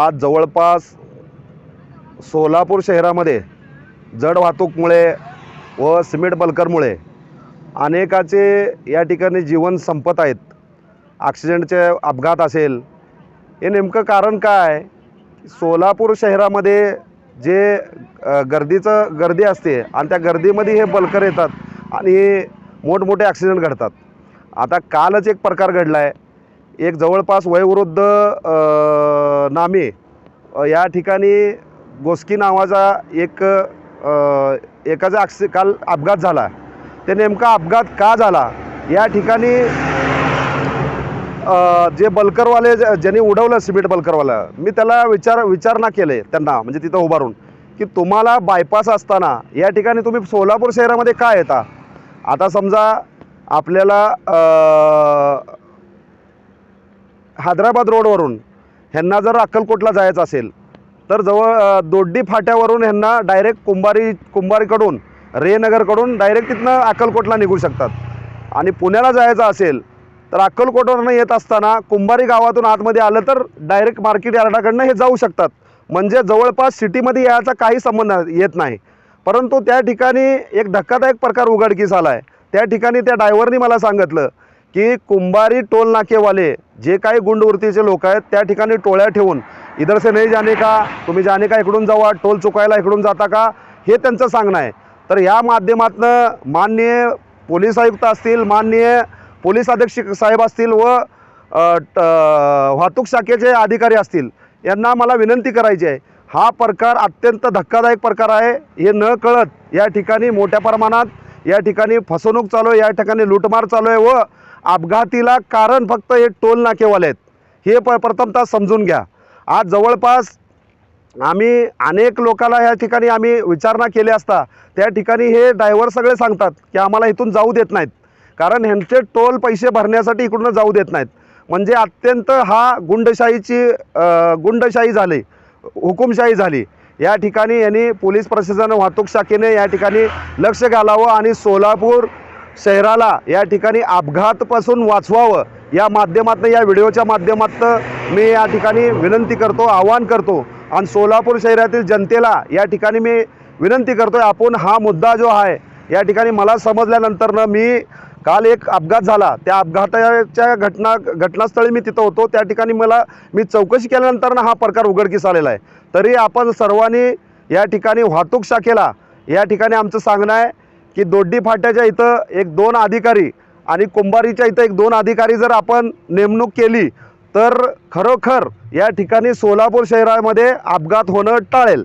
आज जवळपास सोलापूर शहरामध्ये जड वाहतूकमुळे व सिमेंट बल्करमुळे अनेकाचे या ठिकाणी जीवन संपत आहेत. ॲक्सिडेंटचे अपघात असेल. हे नेमकं कारण काय? सोलापूर शहरामध्ये जे गर्दीचं गर्दी असते आणि त्या गर्दीमध्ये हे बल्कर येतात आणि मोठमोठे ॲक्सिडेंट घडतात. आता कालच एक प्रकार घडला आहे एक जवळपास वयोवृद्ध नामे या ठिकाणी गोस्की नावाचा एक एकाचा ॲक्सि काल अपघात झाला. ते नेमका अपघात का झाला? या ठिकाणी जे बल्करवाले ज- ज्यांनी उडवलं सिमेंट बलकरवाला मी त्याला विचार विचारणा केले त्यांना म्हणजे तिथं उभारून की तुम्हाला बायपास असताना या ठिकाणी तुम्ही सोलापूर शहरामध्ये का येता? आता समजा आपल्याला हैदराबाद रोडवरून ह्यांना जर अक्कलकोटला जायचं असेल तर जवळ दोड्डी फाट्यावरून ह्यांना डायरेक्ट कुंभारी कुंभारीकडून रेनगरकडून डायरेक्ट तिथनं अक्कलकोटला निघू शकतात. आणि पुण्याला जायचं असेल तर अक्कलकोटवरनं येत असताना कुंभारी गावातून आतमध्ये आलं तर डायरेक्ट मार्केट यार्डाकडनं हे जाऊ शकतात. म्हणजे जवळपास सिटीमध्ये यायचा काही संबंध येत नाही. परंतु त्या ठिकाणी एक धक्कादायक प्रकार उघडकीस आला आहे त्या ठिकाणी त्या डायव्हरनी मला सांगितलं की कुंभारी टोल नाकेवाले जे काही गुंडवृत्तीचे लोक आहेत त्या ठिकाणी टोळ्या ठेवून इधर से नाही जाणे का तुम्ही जाणे का इकडून जावा टोल चुकायला इकडून जाता का हे त्यांचं सांगणं आहे. तर या माध्यमातनं माननीय पोलीस आयुक्त असतील माननीय पोलीस अधीक्षक साहेब असतील व ट- वाहतूक शाखेचे अधिकारी असतील यांना मला विनंती करायची आहे. हा प्रकार अत्यंत धक्कादायक प्रकार आहे. हे न कळत या ठिकाणी मोठ्या प्रमाणात या ठिकाणी फसवणूक चालू आहे या ठिकाणी लूटमार चालू आहे व अपघातीला कारण फक्त हे टोल नाकेवाले आहेत. हे प प्रथमतः समजून घ्या. आज जवळपास आम्ही अनेक लोकांना या ठिकाणी आम्ही विचारणा केली असता त्या ठिकाणी हे ड्रायव्हर सगळे सांगतात की आम्हाला इथून जाऊ देत नाहीत. कारण ह्यांचे टोल पैसे भरण्यासाठी इकडून जाऊ देत नाहीत. म्हणजे अत्यंत हा गुंडशाहीची गुंडशाही झाली हुकुमशाही झाली. या ठिकाणी यांनी पोलीस प्रशासन वाहतूक शाखेने या ठिकाणी लक्ष घालावं आणि सोलापूर शहराला या ठिकाणी अपघातपासून वाचवावं. या माध्यमातून या व्हिडिओच्या माध्यमातून मी या ठिकाणी विनंती करतो आवाहन करतो. आणि सोलापूर शहरातील जनतेला या ठिकाणी मी विनंती करतो आहे आपण हा मुद्दा जो आहे या ठिकाणी मला समजल्यानंतरनं मी काल एक अपघात झाला. त्या अपघाताच्या घटना घटनास्थळी मी तिथं होतो. त्या ठिकाणी मला मी चौकशी केल्यानंतरनं हा प्रकार उघडकीस आलेला आहे. तरी आपण सर्वांनी या ठिकाणी वाहतूक शाखेला या ठिकाणी आमचं सांगणं आहे की दोड्डी फाट्याच्या इथं एक दोन अधिकारी आणि कुंभारीच्या इथं एक दोन अधिकारी जर आपण नेमणूक केली तर खरोखर या ठिकाणी सोलापूर शहरामध्ये अपघात होणं टाळेल.